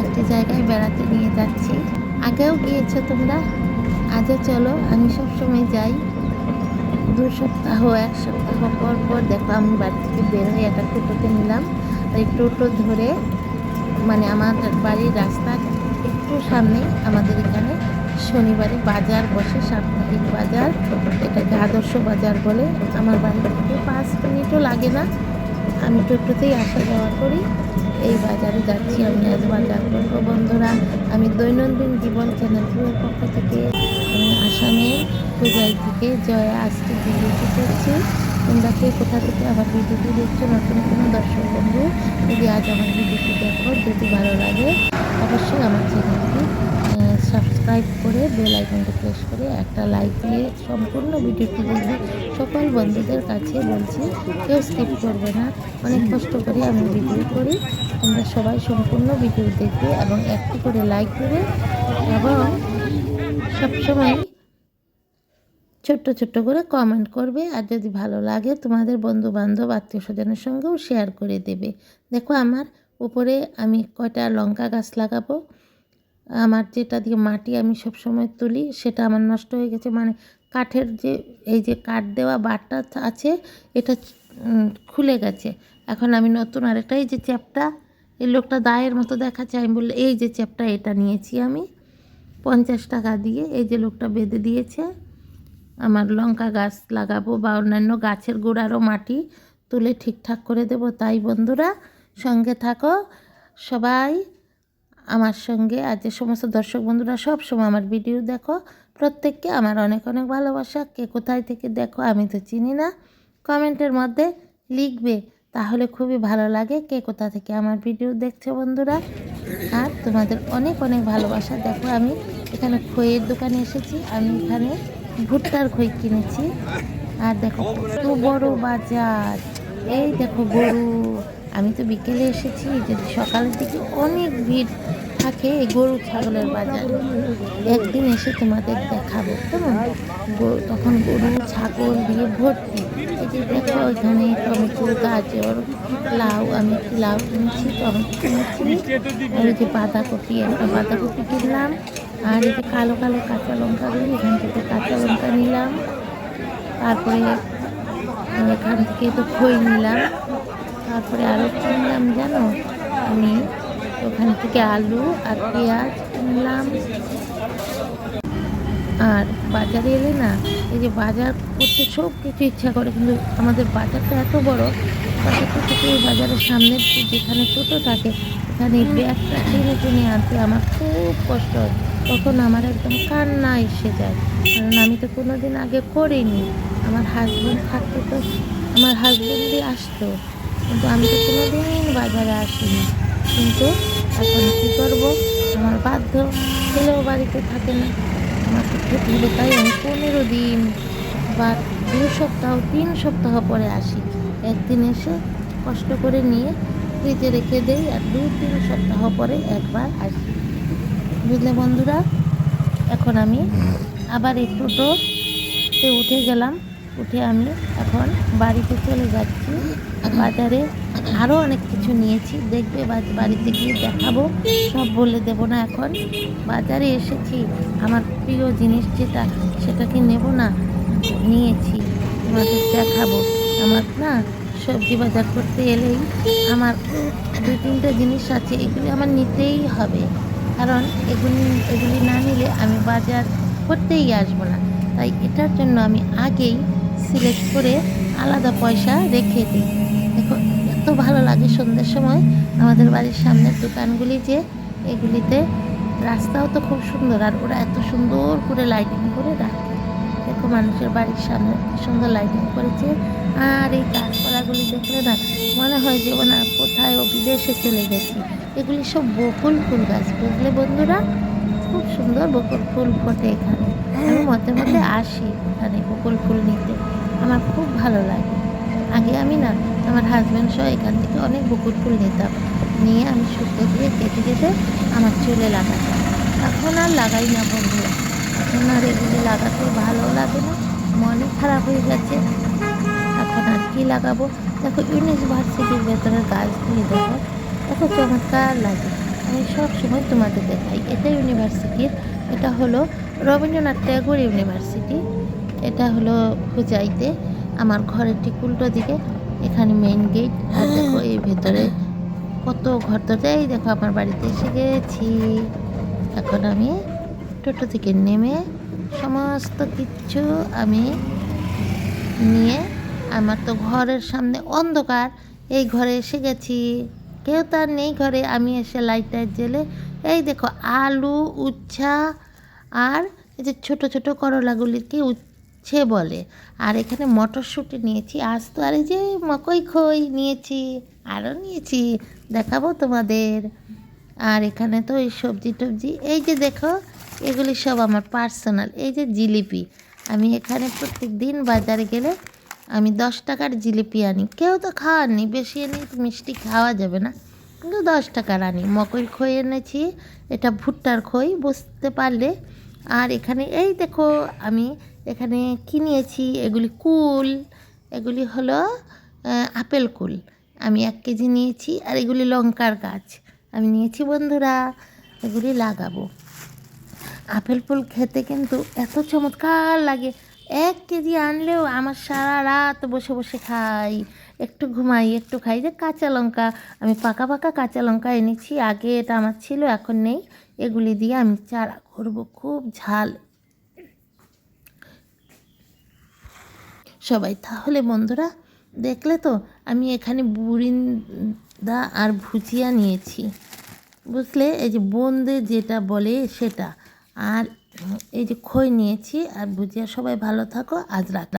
একটি জায়গায় বেড়াতে নিয়ে যাচ্ছি। আগেও গিয়েছো তোমরা? আজও চলো, আমি সবসময় যাই। দু সপ্তাহ, এক সপ্তাহ পর পর দেখো, আমি বাড়ি থেকে বের হয়ে একটা টোটোতে নিলাম। ওই টোটো ধরে মানে আমাদের বাড়ির রাস্তার একটু সামনেই আমাদের এখানে শনিবারে বাজার বসে, সাপ্তাহিক বাজার। এটাকে আদর্শ বাজার বলে? আমার বাড়ি থেকে পাঁচ মিনিটও লাগে না। আমি টোটোতেই আসা যাওয়া করি। এই বাজারে যাচ্ছি আমি আজ বাজার করব বন্ধুরা। আমি দৈনন্দিন জীবন চ্যানেলের পক্ষ থেকে আমি আসামের পূজাই থেকে জয়া আজকে ভিডিওটি করছি। তোমরা কে কোথা থেকে আমার ভিডিওটি দেখছ, নতুন কোনো দর্শক বন্ধু, যদি আজ আমার ভিডিওটি দেখো, যদি ভালো লাগে, অবশ্যই আমার চ্যানেলটি সাবস্ক্রাইব করে বেল আইকনটি প্রেস করে একটা লাইক দিয়ে সম্পূর্ণ ভিডিওটি দেখবে। সকল বন্ধুদের কাছে বলছি, কেউ স্কিপ করবে না। অনেক কষ্ট করে আমি ভিডিও করি। তোমরা সবাই সম্পূর্ণ ভিডিও দেখবে এবং একটি করে লাইক দেবে এবং সবসময় ছোট্ট ছোট্ট করে কমেন্ট করবে। আর যদি ভালো লাগে, তোমাদের বন্ধু বান্ধব আত্মীয় স্বজনের সঙ্গেও শেয়ার করে দেবে। দেখো আমার উপরে আমি কয়টা লঙ্কা গাছ লাগাবো? আমার যেটা দিয়ে মাটি আমি সব সময় তুলি, সেটা আমার নষ্ট হয়ে গেছে। মানে কাঠের যে, এই যে কাঠ দেওয়া বারটা আছে, এটা খুলে গেছে। এখন আমি নতুন আরেকটা, এই যে চ্যাপটা, এই লোকটা দায়ের মতো দেখাচ্ছে। আমি বললে এই যে চ্যাপটা, এটা নিয়েছি আমি। পঞ্চাশ টাকা দিয়ে এই যে লোকটা বেঁধে দিয়েছে। আমার লঙ্কা গাছ লাগাবো বা অন্যান্য গাছের গোড়ারও মাটি তুলে ঠিকঠাক করে দেব। তাই বন্ধুরা, সঙ্গে থাকো। সবাই আমার সঙ্গে আর যে সমস্ত দর্শক বন্ধুরা সব সময় আমার ভিডিও দেখো, প্রত্যেককে আমার অনেক অনেক ভালোবাসা। কে কোথায় থেকে দেখো আমি তো চিনি না। কমেন্টের মধ্যে লিখবে, তাহলে খুবই ভালো লাগে কে কোথা থেকে আমার ভিডিও দেখছ বন্ধুরা। আর তোমাদের অনেক অনেক ভালোবাসা। দেখো আমি এখানে খইয়ের দোকানে এসেছি, আমি এখানে ভুট্টার খই কিনেছি। আর দেখো কত বড় বাজার। এই দেখো গরু। আমি তো বিকেলে এসেছি, যদি সকালের দিকে অনেক ভিড় থাকে এই গরু ছাগলের বাজার, একদিন এসে তোমাদের দেখাবো, কেমন? তখন গরু, ছাগল দিয়ে ভর্তি। এই যে দেখো, ওইখানে টমেটো গাজর লাউ, আমি লাউ কিনেছি টমেটো কিনেছি। আর এই যে বাঁধাকপি, একটা বাঁধাকপি কিনলাম, আর এই যে কালো কালো কাঁচা লঙ্কা লঙ্কাগুলি এখান থেকে কাঁচা লঙ্কা নিলাম। তারপরে এখান থেকে তো খই নিলাম। তারপরে আরও কিনলাম, জানো? আমি ওখান থেকে আলু আর পেঁয়াজ কিনলাম। আর বাজারে এলে না, এই যে বাজার করতে সব কিছু ইচ্ছা করে, কিন্তু আমাদের বাজারটা এত বড় বাজারটা থেকে বাজারের সামনে যেখানে ছোটো থাকে, এখানে ব্যাগটা টেনে টেনে আনতে আমার খুব কষ্ট হয়। তখন আমার একদম কান্না এসে যায়, কারণ আমি তো কোনো দিন আগে করিনি। আমার হাজব্যান্ড থাকতে তো, আমার হাজব্যান্ডই আসতো। কিন্তু আমি তো কোনো দিন বাজারে আসিনি। কিন্তু এখন কী করব? আমার বাধ্য ছেলেও বাড়িতে থাকে না। আমাকে খেতে হবে তাই আমি পনেরো দিন বা দু সপ্তাহ তিন সপ্তাহ পরে আসি। একদিন এসে কষ্ট করে নিয়ে ফ্রিজে রেখে দেই আর দু তিন সপ্তাহ পরে একবার আসি। বুঝলে বন্ধুরা? এখন আমি আবার এই টোটোতে উঠে গেলাম। উঠে আমি এখন বাড়িতে চলে যাচ্ছি। বাজারে আরও অনেক কিছু নিয়েছি। দেখবে বাড়িতে গিয়ে দেখাবো। সব বলে দেব না এখন। বাজারে এসেছি। আমার প্রিয় জিনিস যেটা, সেটাকে নেব না। নিয়েছি। তোমাদের দেখাবো। আমার না সবজি বাজার করতে এলেই আমার দু তিনটে জিনিস আছে। এগুলি আমার নিতেই হবে। কারণ এগুলি এগুলি না নিলে আমি বাজার করতেই আসব না। তাই এটার জন্য আমি আগেই সিলেক্ট করে আলাদা পয়সা রেখে দিই। দেখো এত ভালো লাগে সন্ধ্যের সময়। আমাদের বাড়ির সামনের দোকানগুলি যে এগুলিতে রাস্তাও তো খুব সুন্দর আর ওরা এত সুন্দর করে লাইটিং করে রাখে। দেখো মানুষের বাড়ির সামনে সুন্দর লাইটিং করেছে। আর এই গাছপালাগুলি দেখলে না মনে হয় যে না কোথায় ও বিদেশে চলে গেছি। এগুলি সব বকুল ফুল গাছ বুঝলে বন্ধুরা? খুব সুন্দর বকুল ফুল ফোটে এখানে। আমি মধ্যে মধ্যে আসি এখানে বকুল ফুল নিতে। আমার খুব ভালো লাগে। আগে আমি না, আমার হাজব্যান্ড সহ এখান থেকে অনেক বকুল ফুল নিতাম। নিয়ে আমি শুকো দিয়ে কেটে কেটে আমার চুলে লাগাতাম। এখন আর লাগাই না বন্ধুরা এখন আর এগুলি লাগাতে ভালো লাগে না। মনে খারাপ হয়ে গেছে। এখন আর কি লাগাবো? দেখো ইউনিভার্সিটির ভেতরে গাছগুলি দেখো এত চমৎকার লাগে। আমি সব সময় তোমাদের দেখাই। এটা ইউনিভার্সিটির, এটা হলো রবীন্দ্রনাথ ট্যাগোর ইউনিভার্সিটি। এটা হলো হুজাইতে আমার ঘরের ঠিক উল্টো দিকে এখানে মেইন গেট আর দেখো এই ভেতরে কত ঘর ধরে এই দেখো আমার বাড়িতে এসে গেছি। এখন আমি টোটো থেকে নেমে সমস্ত কিছু আমি নিয়ে আমার তো ঘরের সামনে অন্ধকার, এই ঘরে এসে গেছি। কেউ তার নেই ঘরে, আমি এসে লাইট টাইট জেলে এই দেখো আলু, উচ্ছা আর এই যে ছোটো ছোটো করলাগুলিকে উচ্ছে বলে, আর এখানে মটরশুঁটি নিয়েছি, আজ তো আর এই যে মকই খই নিয়েছি, আরও নিয়েছি, দেখাবো তোমাদের। আর এখানে তো এই সবজি টবজি, এই যে দেখো, এগুলি সব আমার পার্সোনাল, এই যে জিলিপি। আমি এখানে প্রত্যেক দিন বাজারে গেলে আমি দশ টাকার জিলিপি আনি। কেউ তো খাওয়ার নেই বেশি এনে মিষ্টি খাওয়া যাবে না, কিন্তু দশ টাকার আনি। মকই খই এনেছি, এটা ভুট্টার খই, বুঝতে পারলে আর এখানে, এই দেখো আমি এখানে কি নিয়েছি? এগুলি কুল, এগুলি হলো আপেল কুল। আমি এক কেজি নিয়েছি আর এগুলি লঙ্কার গাছ। আমি নিয়েছি বন্ধুরা, এগুলি লাগাবো। আপেল ফুল খেতে কিন্তু এত চমৎকার লাগে। এক কেজি আনলেও আমার সারা রাত বসে বসে খাই। একটু ঘুমাই, একটু খাই। যে কাঁচা লঙ্কা, আমি পাকা পাকা কাঁচা লঙ্কা এনেছি। আগে এটা আমার ছিল, এখন নেই। এগুলি দিয়ে আমি চারা করব, খুব ঝাল। সবাই, তাহলে বন্ধুরা, দেখলে তো, আমি এখানে বুরিন্দা আর ভুজিয়া নিয়েছি। বুঝলে? এই যে বোন্দে যেটা বলে সেটা। আর এই যে খই নিয়েছি। আর ভুজিয়া, সবাই ভালো থাকো। আজ রাখলাম।